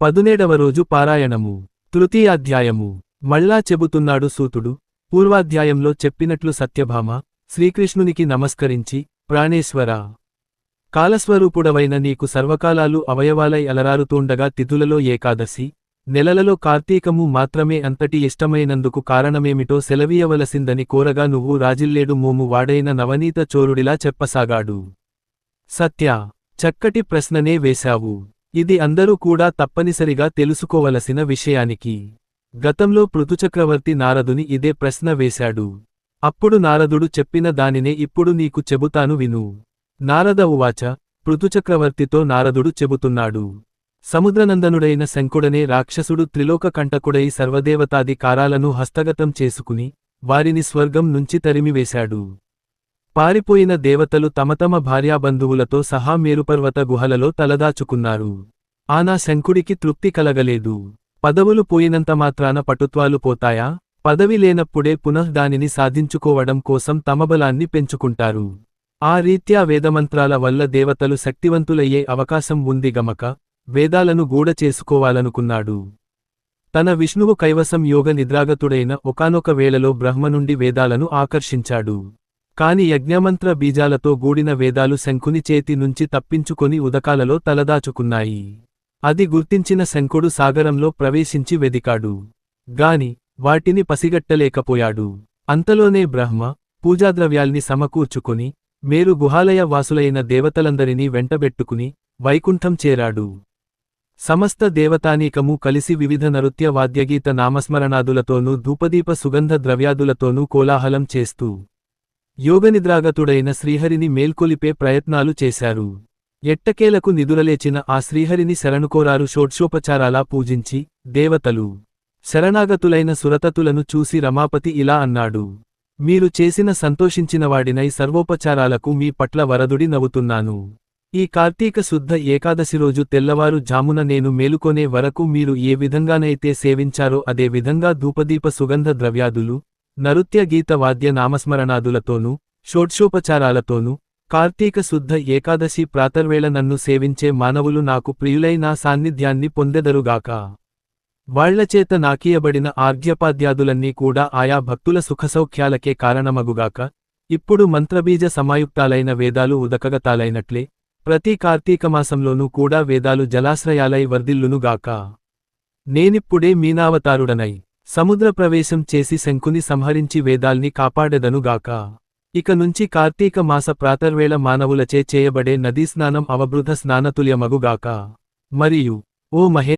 పదునేడవ రోజు పారాయణము. తృతీయాధ్యాయము. మళ్ళా చెబుతున్నాడు సూతుడు. పూర్వాధ్యాయంలో చెప్పినట్లు సత్యభామ శ్రీకృష్ణునికి నమస్కరించి ప్రాణేశ్వరా కాలస్వరూపుడవైన నీకు సర్వకాలాలు అవయవాలై అలరారుతూండగా తిథులలో ఏకాదశి నెలలలో కార్తీకము మాత్రమే అంతటి ఇష్టమైనందుకు కారణమేమిటో సెలవీయవలసిందని కోరగా నువ్వు రాజిల్లేడు మోము వాడైన నవనీత చోరుడిలా చెప్పసాగాడు. సత్య చక్కటి ప్రశ్ననే వేశావు. ఇది అందరూ కూడా తప్పనిసరిగా తెలుసుకోవలసిన విషయానికి. గతంలో పృథుచక్రవర్తి నారదుని ఇదే ప్రశ్న వేశాడు. అప్పుడు నారదుడు చెప్పిన దానినే ఇప్పుడు నీకు చెబుతాను విను. నారద ఉవాచ పృథుచక్రవర్తితో నారదుడు చెబుతున్నాడు. సముద్రనందనుడైన శంకుడనే రాక్షసుడు త్రిలోక కంటకుడై సర్వదేవతాది కారాలను హస్తగతం చేసుకుని వారిని స్వర్గం నుంచి తరిమివేశాడు. పారిపోయిన దేవతలు తమతమ భార్యాబంధువులతో సహా మేరుపర్వత గుహలలో తలదాచుకున్నారు. ఆనా శంకుడికి తృప్తి కలగలేదు. పదవులు పోయినంత మాత్రాన పటుత్వాలు పోతాయా? పదవి లేనప్పుడే పునః దానిని సాధించుకోవడం కోసం తమ బలాన్ని పెంచుకుంటారు. ఆ రీత్యా వేదమంత్రాల వల్ల దేవతలు శక్తివంతులయ్యే అవకాశం ఉంది గమక వేదాలను గూఢ చేసుకోవాలనుకున్నాడు. తన విష్ణువు కైవసం యోగ నిద్రాగతుడైన ఒకానొక వేళలో బ్రహ్మ నుండి వేదాలను ఆకర్షించాడు. కాని యజ్ఞమంత్ర బీజాలతో గూడిన వేదాలు శంకుని చేతి నుంచి తప్పించుకొని ఉదకాలలో తలదాచుకున్నాయి. అది గుర్తించిన శంకుడు సాగరంలో ప్రవేశించి వెదికాడు. గాని వాటిని పసిగట్టలేకపోయాడు. అంతలోనే బ్రహ్మ పూజాద్రవ్యాల్ని సమకూర్చుకుని మేరు గుహాలయ వాసులైన దేవతలందరినీ వెంటబెట్టుకుని వైకుంఠం చేరాడు. సమస్త దేవతానీకము కలిసి వివిధ నృత్య వాద్యగీత నామస్మరణాదులతోనూ ధూపదీప సుగంధ ద్రవ్యాదులతోనూ కోలాహలం చేస్తూ యోగనిద్రాగతుడైన శ్రీహరిని మేల్కొలిపే ప్రయత్నాలు చేశారు. ఎట్టకేలకు నిదురలేచిన ఆ శ్రీహరిని శరణుకోరారు షోడ్షోపచారాలా పూజించి దేవతలు. శరణాగతులైన సురతతులను చూసి రమాపతి ఇలా అన్నాడు. మీరు చేసిన సంతోషించినవాడినై సర్వోపచారాలకు మీ పట్ల వరదుడి నవ్వుతున్నాను. ఈ కార్తీక శుద్ధ ఏకాదశి రోజు తెల్లవారు జామున నేను మేలుకొనే వరకు మీరు ఏ విధంగానైతే సేవించారో అదే విధంగా ధూపదీప సుగంధ ద్రవ్యాదులు నరుత్య గీత వాద్య నామస్మరణాదులతోనూ షోడ్షోపచారాలతోనూ కార్తీక శుద్ధ ఏకాదశి ప్రాతర్వేళ నన్ను సేవించే మానవులు నాకు ప్రియులై నా సాన్నిధ్యాన్ని పొందెదరుగాక. వాళ్ళచేత నాకీయబడిన ఆర్ఘ్యపాద్యాదులన్నీ కూడా ఆయా భక్తుల సుఖసౌఖ్యాలకే కారణమగుగాక. ఇప్పుడు మంత్రబీజ సమాయుక్తాలైన వేదాలు ఉదకగతాలైనట్లే. ప్రతి కార్తీకమాసంలోనూ కూడా వేదాలు జలాశ్రయాలై వర్ధిల్లునుగాక. నేనిప్పుడే మీనావతారుడనై సముద్ర ప్రవేశం చేసి శంకుని సంహరించి వేదాల్ని కాపాడెదనుగాక. ఇక నుంచి కార్తీక మాస ప్రాతర్వేళ మానవులచే చేయబడే నదీ స్నానం అవబృధ స్నానతుల్యమగుగాక. మరియు ఓ మహే